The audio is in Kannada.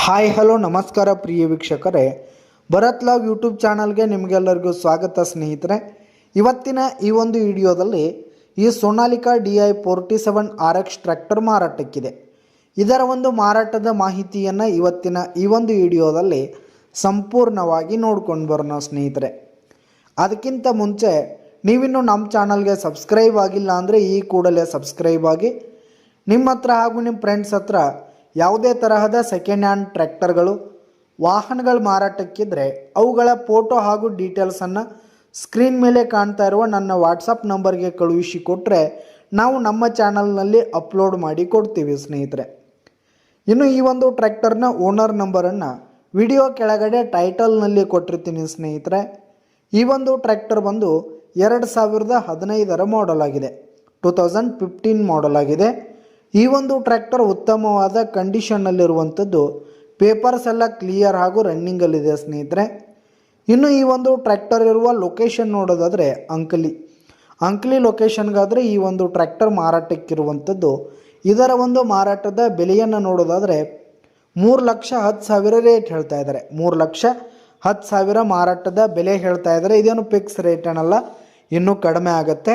ಹಾಯ್, ಹಲೋ, ನಮಸ್ಕಾರ ಪ್ರಿಯ ವೀಕ್ಷಕರೇ. ಭರತ್ ಲಾವ್ ಯೂಟ್ಯೂಬ್ ಚಾನಲ್ಗೆ ನಿಮಗೆಲ್ಲರಿಗೂ ಸ್ವಾಗತ ಸ್ನೇಹಿತರೆ. ಇವತ್ತಿನ ಈ ಒಂದು ವಿಡಿಯೋದಲ್ಲಿ ಈ Sonalika D I forty seven R X tractor ಮಾರಾಟಕ್ಕಿದೆ. ಇದರ ಒಂದು ಮಾರಾಟದ ಮಾಹಿತಿಯನ್ನು ಇವತ್ತಿನ ಈ ಒಂದು ವಿಡಿಯೋದಲ್ಲಿ ಸಂಪೂರ್ಣವಾಗಿ ನೋಡ್ಕೊಂಡು ಬರೋಣ ಸ್ನೇಹಿತರೆ. ಅದಕ್ಕಿಂತ ಮುಂಚೆ ನೀವಿನ್ನು ನಮ್ಮ ಚಾನಲ್ಗೆ ಸಬ್ಸ್ಕ್ರೈಬ್ ಆಗಿಲ್ಲ ಅಂದರೆ ಈ ಕೂಡಲೇ ಸಬ್ಸ್ಕ್ರೈಬ್ ಆಗಿ. ನಿಮ್ಮ ಹತ್ರ ಹಾಗೂ ನಿಮ್ಮ ಫ್ರೆಂಡ್ಸ್ ಹತ್ರ ಯಾವುದೇ ತರಹದ ಸೆಕೆಂಡ್ ಹ್ಯಾಂಡ್ ಟ್ರ್ಯಾಕ್ಟರ್ಗಳು ವಾಹನಗಳು ಮಾರಾಟಕ್ಕಿದ್ದರೆ ಅವುಗಳ ಫೋಟೋ ಹಾಗೂ ಡೀಟೇಲ್ಸನ್ನು ಸ್ಕ್ರೀನ್ ಮೇಲೆ ಕಾಣ್ತಾ ಇರುವ ನನ್ನ ವಾಟ್ಸಪ್ ನಂಬರ್ಗೆ ಕಳುಹಿಸಿ ಕೊಟ್ಟರೆ ನಾವು ನಮ್ಮ ಚಾನಲ್ನಲ್ಲಿ ಅಪ್ಲೋಡ್ ಮಾಡಿ ಕೊಡ್ತೀವಿ ಸ್ನೇಹಿತರೆ. ಇನ್ನು ಈ ಒಂದು ಟ್ರ್ಯಾಕ್ಟರ್ನ ಓನರ್ ನಂಬರನ್ನು ವಿಡಿಯೋ ಕೆಳಗಡೆ ಟೈಟಲ್ನಲ್ಲಿ ಕೊಟ್ಟಿರ್ತೀನಿ ಸ್ನೇಹಿತರೆ. ಈ ಒಂದು ಟ್ರ್ಯಾಕ್ಟರ್ ಬಂದು ಎರಡು ಸಾವಿರದ ಹದಿನೈದರ ಮಾಡೆಲ್ ಆಗಿದೆ. ಟೂ ತೌಸಂಡ್ ಫಿಫ್ಟೀನ್ ಮಾಡೆಲ್ ಆಗಿದೆ. ಈ ಒಂದು ಟ್ರ್ಯಾಕ್ಟರ್ ಉತ್ತಮವಾದ ಕಂಡೀಷನ್ನಲ್ಲಿರುವಂಥದ್ದು ಪೇಪರ್ಸ್ ಎಲ್ಲ ಕ್ಲಿಯರ್ ಹಾಗೂ ರನ್ನಿಂಗಲ್ಲಿದೆ ಸ್ನೇಹಿತರೆ. ಇನ್ನು ಈ ಒಂದು ಟ್ರ್ಯಾಕ್ಟರ್ ಇರುವ ಲೊಕೇಶನ್ ನೋಡೋದಾದರೆ ಅಂಕಲಿ. ಅಂಕಲಿ ಲೊಕೇಶನ್ಗಾದರೆ ಈ ಒಂದು ಟ್ರ್ಯಾಕ್ಟರ್ ಮಾರಾಟಕ್ಕಿರುವಂಥದ್ದು. ಇದರ ಒಂದು ಮಾರಾಟದ ಬೆಲೆಯನ್ನು ನೋಡೋದಾದರೆ ಮೂರು ಲಕ್ಷ ಹತ್ತು ಸಾವಿರ ರೇಟ್ ಹೇಳ್ತಾ ಇದ್ದಾರೆ ಮೂರು ಲಕ್ಷ ಹತ್ತು ಸಾವಿರ ಮಾರಾಟದ ಬೆಲೆ ಹೇಳ್ತಾ ಇದ್ದಾರೆ ಇದೇನು ಫಿಕ್ಸ್ ರೇಟ್ ಏನಲ್ಲ ಇನ್ನೂ ಕಡಿಮೆ ಆಗುತ್ತೆ.